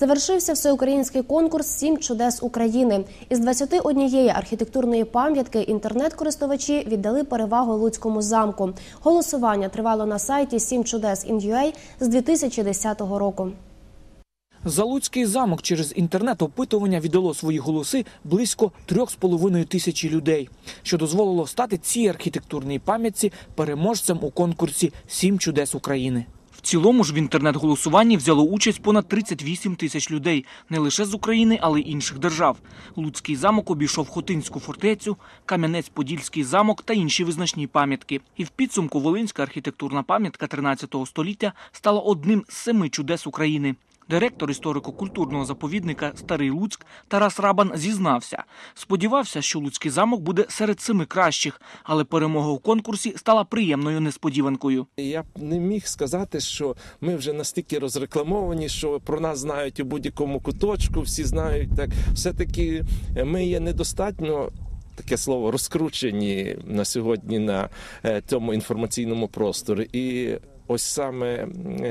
Завершився всеукраїнський конкурс Сім чудес України. Із 21 архітектурної пам'ятки інтернет-користувачі віддали перевагу Луцькому замку. Голосування тривало на сайті Сім чудес з 2010 року. Залуцький замок через інтернет-опитування віддало свої голоси близько 3,5 тисячі людей, що дозволило стати цій архітектурній пам'ятці переможцем у конкурсі Сім чудес України. В цілому ж в інтернет-голосуванні взяло участь понад 38 тисяч людей не лише з України, але й інших держав. Луцький замок обійшов Хотинську фортецю, Кам'янець-Подільський замок та інші визначні пам'ятки. І в підсумку Волинська архітектурна пам'ятка 13 століття стала одним з семи чудес України. Директор історико-культурного заповідника Старий Луцьк Тарас Рабан зізнався. Сподівався, що Луцький замок буде серед семи кращих, але перемога у конкурсі стала приємною несподіванкою. Я б не міг сказати, що ми вже настільки розрекламовані, що про нас знають у будь-якому куточку, всі знають так. Все-таки ми є недостатньо. Таке слово розкручені на сьогодні на е, цьому інформаційному просторі. І ось саме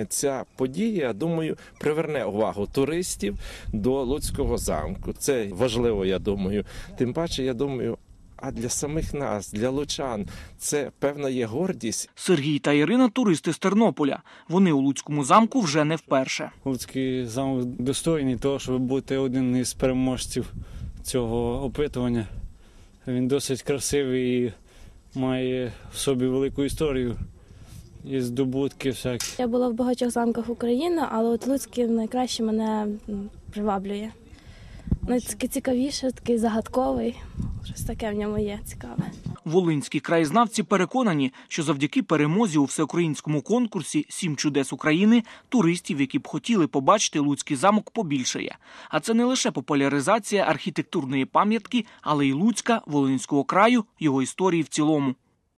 ця подія, думаю, приверне увагу туристів до Луцького замку. Це важливо, я думаю. Тим паче, я думаю. А для самих нас, для лучан, це певна є гордість. Сергій та Ірина туристи з Тернополя. Вони у Луцькому замку вже не вперше. Луцький замок достойний того, щоб бути один із переможців цього опитування. Він досить красивий і має в собі велику історію і здобутки всякі. Я була в багатьох замках України, але от Луцький найкраще мене приваблює. Ну, такий цікавіше, такий загадковий. Щось таке в ньому є цікаве. Волинські краєзнавці переконані, що завдяки перемозі у всеукраїнському конкурсі Сім чудес України туристів, які б хотіли побачити Луцький замок, побільшає. А це не лише популяризація архітектурної пам'ятки, але й Луцька, Волинського краю, його історії в цілому.